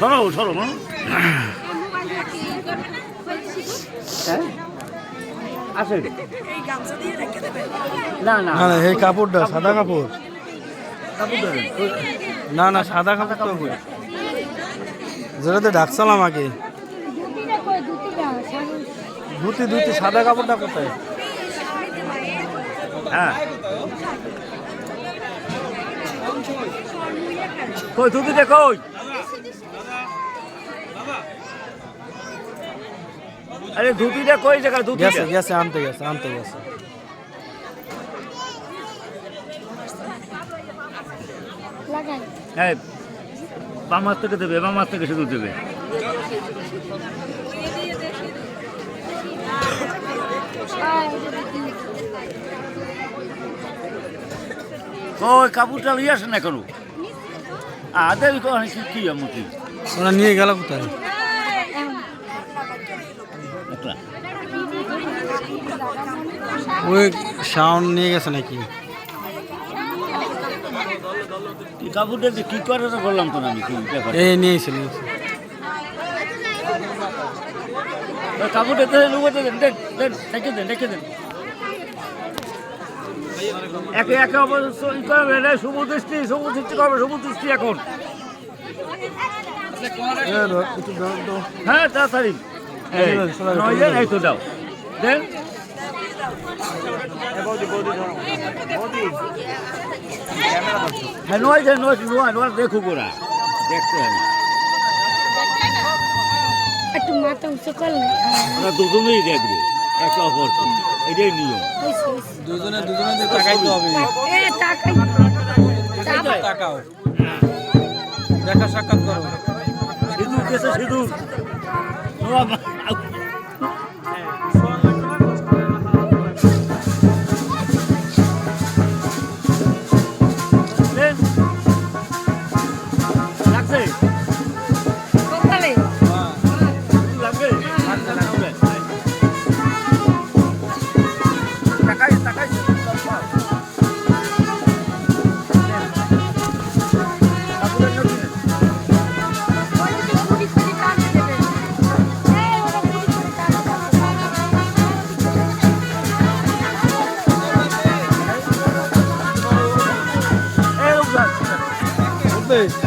সরো সরো মা। হ্যাঁ? না না। এই কাপড়টা সাদা কাপড়। না না সাদা কাপড় তো যেটাতে ঢাকছিলাম আগে। ধুতি ধুতি সাদা কাপড়টা কোথায়? হ্যাঁ। কই ধুতিটা কই? আরে ধুতিটা কই জায়গা? ধুতিটা? গেছে গেছে আনতে গেছে আনতে গেছে। হ্যাঁ বাম হাত থেকে দেবে বাম হাত থেকে শুধু দেবে। ওই কাপড়টা লিয়ে আসে আদের কি কি ওরা নিয়ে গেল কোথায়? একলা ওই সাউন্ড নিয়ে গেছে নাকি? কাপড়টা কি করে বললাম তো আমি কি এই নিয়েছে নিয়েছে। কাপড়টা লুকোতে দেন দেন দেন ডেকে দেন। একে একে অবশ্য ই করবে রে শুভ দৃষ্টি শুভ দৃষ্টি করবে শুভ দৃষ্টি এখন। হ্যাঁ তাড়াতাড়ি। এই তো দাও। দেন। হ্যাঁ নয় নয় নয় নয় দেখুক ওরা। দেখতে হবে। একটু মাথা উঁচু করলে। ওরা দুজনেই দেখবে একে অপরকে। এটাই নিয়ম। দুজনে দুজনে দিয়ে তাকাইতে হবে। তাকাও দেখা সাক্ষাৎ করো। সিঁদুর কেসে সিঁদুর। 네.